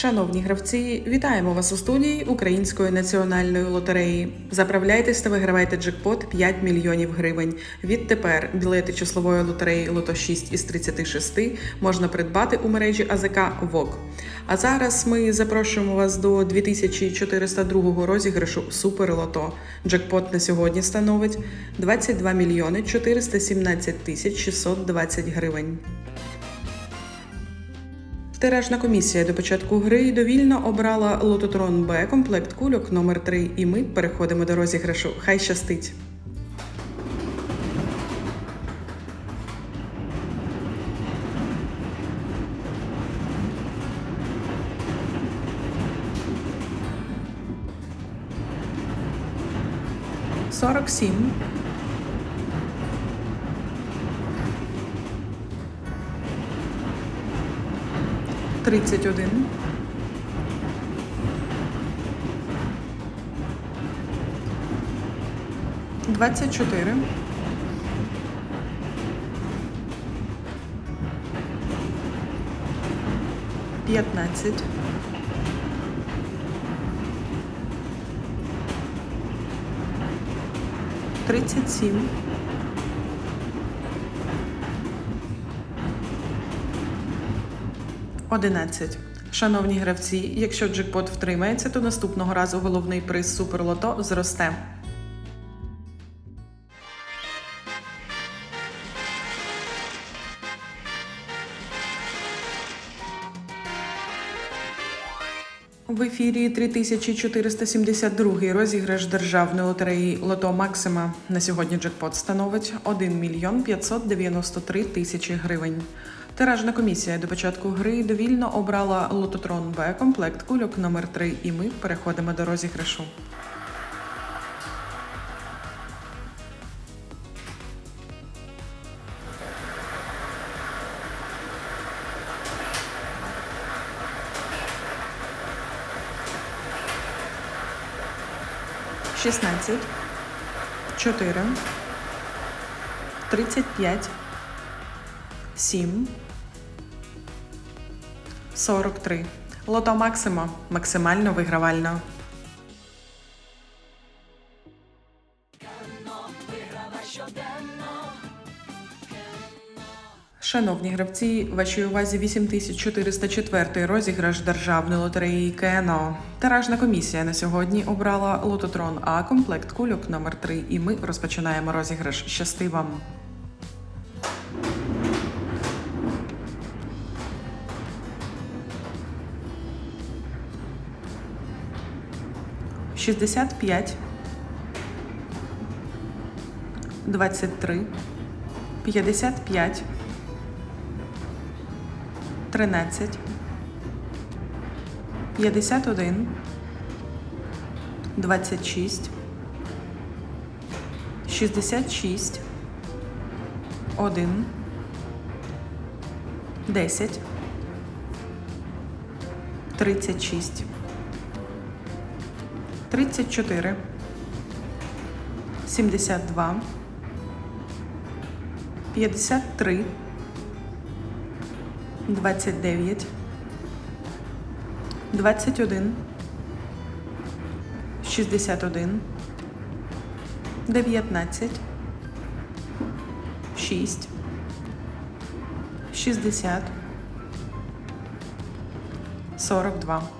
Шановні гравці, вітаємо вас у студії Української національної лотереї. Заправляйтесь та вигравайте джекпот 5 мільйонів гривень. Відтепер білети числової лотереї Лото 6 із 36 можна придбати у мережі АЗК ВОК. А зараз ми запрошуємо вас до 2402 розіграшу Супер Лото. Джекпот на сьогодні становить 22 мільйони 417 тисяч 620 гривень. Тиражна комісія до початку гри довільно обрала лототрон Б комплект кульок номер 3 і ми переходимо до розіграшу. Хай щастить! Сорок сім. Тридцять один. Двадцять чотири. П'ятнадцять. Тридцять сім. Одинадцять. Шановні гравці, якщо джекпот втримається, то наступного разу головний приз Суперлото зросте. В ефірі 3472 розіграш державної лотереї Лото Максима. На сьогодні джекпот становить 1 мільйон 593 тисячі гривень. Тиражна комісія до початку гри довільно обрала лототрон Б комплект кульок номер 3 і ми переходимо до розіграшу. Шістнадцять, чотири, тридцять п'ять, сім, сорок три. Лото Максимо максимально вигравально. Шановні гравці, вашій увазі 8404 розіграш державної лотереї КНО. Тиражна комісія на сьогодні обрала лототрон А комплект кульок номер 3 і ми розпочинаємо розіграш. Щасти вам! Шістдесят п'ять, двадцять три, п'ятдесят п'ять. 13, 51, 26, 66, 1, 10, 36, 34, 72, 53, 29, 21, 61, 19, 6, 60, 42.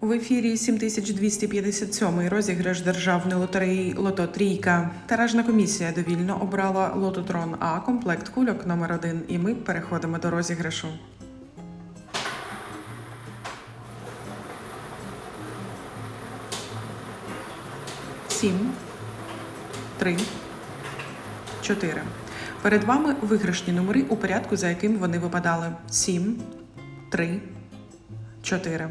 В ефірі 7257 розіграш державної лотереї Лото Трійка. Тиражна комісія довільно обрала Лототрон А комплект кульок номер 1 і ми переходимо до розіграшу. Сім, три, чотири. Перед вами виграшні номери у порядку, за яким вони випадали: сім, три, чотири.